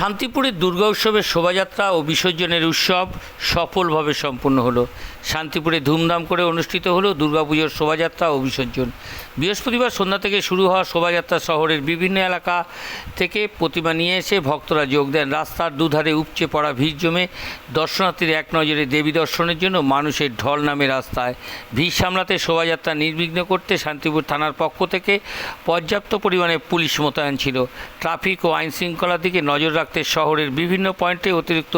শান্তিপুরের দুর্গা উৎসবের শোভাযাত্রা ও বিসর্জনের উৎসব সফলভাবে সম্পন্ন হলো। শান্তিপুরে ধুমধাম করে অনুষ্ঠিত হলো দুর্গাপুজোর শোভাযাত্রা ও বিসর্জন। বৃহস্পতিবার সন্ধ্যা থেকে শুরু হওয়া শোভাযাত্রা শহরের বিভিন্ন এলাকা থেকে প্রতিমা নিয়ে এসে ভক্তরা যোগ দেন। রাস্তার দুধারে উপচে পড়া ভিড় জমে দর্শনার্থীর এক নজরে দেবী দর্শনের জন্য মানুষের ঢল নামে রাস্তায় ভিড় সামলাতে শোভাযাত্রা নির্বিঘ্ন করতে শান্তিপুর থানার পক্ষ থেকে পর্যাপ্ত পরিমাণে পুলিশ মোতায়েন ছিল। ট্রাফিক ও আইন শৃঙ্খলার দিকে নজর রাখতে শহরের বিভিন্ন পয়েন্টে অতিরিক্ত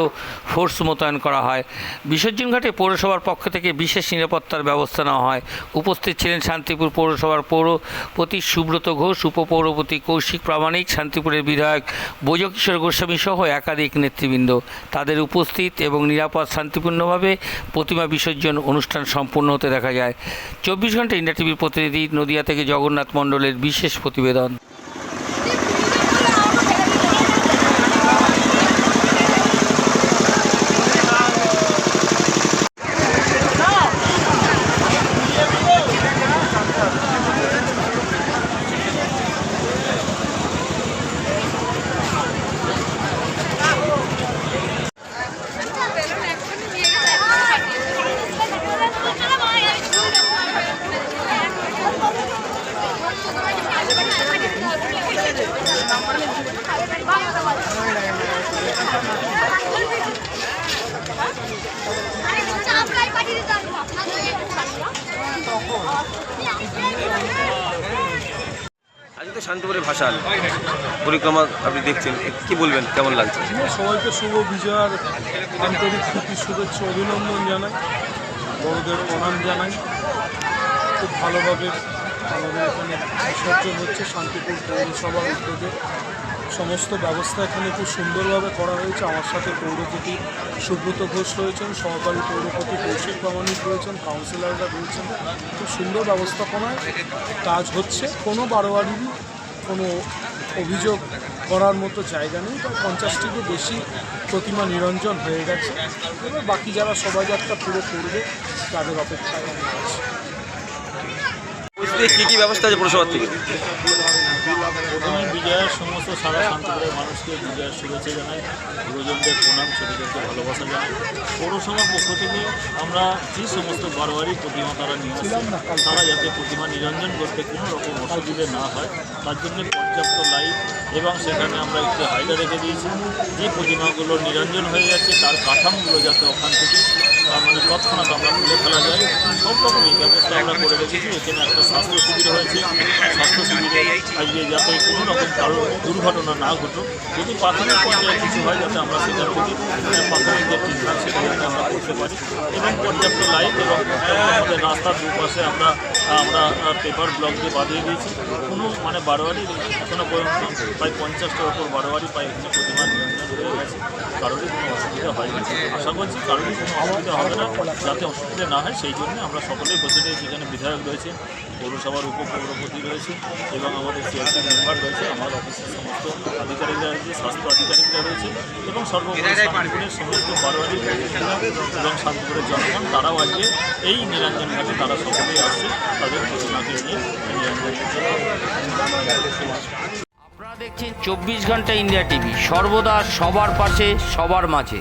ফোর্স মোতায়েন করা হয়। বিসর্জন ঘাটে পৌরসভার পক্ষ থেকে বিশেষ নিরাপত্তার ব্যবস্থা নেওয়া হয়। উপস্থিত ছিলেন শান্তিপুর পৌরসভার পৌরপতি সুব্রত ঘোষ, উপপৌরপতি কৌশিক প্রামাণিক, শান্তিপুরের বিধায়ক বোজকিশোর গোস্বামী সহ একাধিক নেতৃবৃন্দ। তাদের উপস্থিত এবং নিরাপদ শান্তিপূর্ণভাবে প্রতিমা বিসর্জন অনুষ্ঠান সম্পূর্ণ হতে দেখা যায়। চব্বিশ ঘণ্টা ইন্ডিয়া টিভির প্রতিনিধি নদিয়া থেকে জগন্নাথ মণ্ডলের বিশেষ প্রতিবেদন আজকে তো শান্তিপুরে ভাসান পরিক্রমা আপনি দেখছেন কি বলবেন, কেমন লাগছে? সবাইকে শুভ বিজয়ার আন্তরিক প্রীতি, শুভেচ্ছা, অভিনন্দন জানাই, বড়দের প্রণাম জানাই। খুব ভালোভাবে আমাদের এখানে বিসর্জন হচ্ছে শান্তিপুর পৌরসভার উদ্যোগে। সমস্ত ব্যবস্থা এখানে খুব সুন্দরভাবে করা হয়েছে। আমার সাথে পৌরপতি সুব্রত ঘোষ রয়েছেন, সহকারী পৌরপতি কৌশিক প্রামাণিক রয়েছেন, কাউন্সিলররা রয়েছেন। খুব সুন্দর ব্যবস্থাপনায় কাজ হচ্ছে। কোনো বারোয়ারিরই কোনো অভিযোগ করার মতো জায়গা নেই। প্রায় পঞ্চাশটিরও বেশি প্রতিমা নিরঞ্জন হয়ে গেছে। এবার বাকি যারা শোভাযাত্রা পুরো করবে, তাদের অপেক্ষায় আছি। পরিস্থিতি কী কী ব্যবস্থা আছে পৌরসভার থেকে? প্রথমে বিজয়ের সমস্ত সারা শান্তিপুরের মানুষকে বিজয়ের শুভেচ্ছা জানাই। গুরুজনদের প্রণাম, ছোটদেরকে ভালোবাসা জানাই। পৌরসভার পক্ষ থেকে আমরা যে সমস্ত বারোয়ারি প্রতিমা তারা নিয়ে তারা যাতে প্রতিমা নিরঞ্জন করতে কোনো রকম অসুবিধে না হয়, তার জন্য পর্যাপ্ত লাইট এবং সেখানে আমরা একটু হাইডা রেখে দিয়েছি। যে প্রতিমাগুলো নিরঞ্জন হয়ে যাচ্ছে, তার কাঠামোগুলো যাতে ওখান থেকে মানে তৎক্ষণাৎ আমরা তুলে ফেলা যায়। সব রকমই ব্যবস্থা আমরা করে রেখেছি। এখানে একটা স্বাস্থ্য শিবির হয়েছে। স্বাস্থ্য শিবিরে আজকে যাতে কোনো রকম কারও দুর্ঘটনা না ঘটুক, যদি প্রাথমিক পর্যায়ে কিছু হয় যাতে আমরা সেখান থেকে প্রাথমিক যে ট্রিটমেন্ট সেটা যাতে আমরা করতে পারি এবং পর্যাপ্ত লাইট এবং আমাদের রাস্তার দুপাশে আমরা আমরা পেপার ব্লক দিয়ে বাঁধিয়ে দিয়েছি। কোনো মানে বারোয়ারি এখনও পর্যন্ত প্রায় পঞ্চাশটার ওপর বারোয়ারি প্রায় এখানে প্রতিমা নিয়ন্ত্রণ হয়ে গেছে। কারোরই কোনো অসুবিধা হয়নি। আশা করছি কারোরই কোনো অসুবিধা হবে না। যাতে অসুবিধা না হয়, সেই জন্য আমরা সকলেই বসে রয়েছি এখানে বিধায়ক রয়েছে, পৌরসভার উপপৌরপতি রয়েছে এবং আমাদের সিআরসি মেম্বার রয়েছে, আমার অফিসের সমস্ত আধিকারিকরা রয়েছে, স্বাস্থ্য আধিকারিকরা রয়েছে এবং সর্বোপরি শান্তিপুরের সমস্ত বারোয়ারি এবং শান্তিপুরের জনগণ, তারাও আজকে এই নিরঞ্জন ঘাটে তারা সকলেই আসছে তাদের প্রতিমাকে নিয়ে আপনারা দেখছেন চব্বিশ ঘণ্টা ইন্ডিয়া টিভি, সর্বদা সবার পাশে, সবার মাঝে।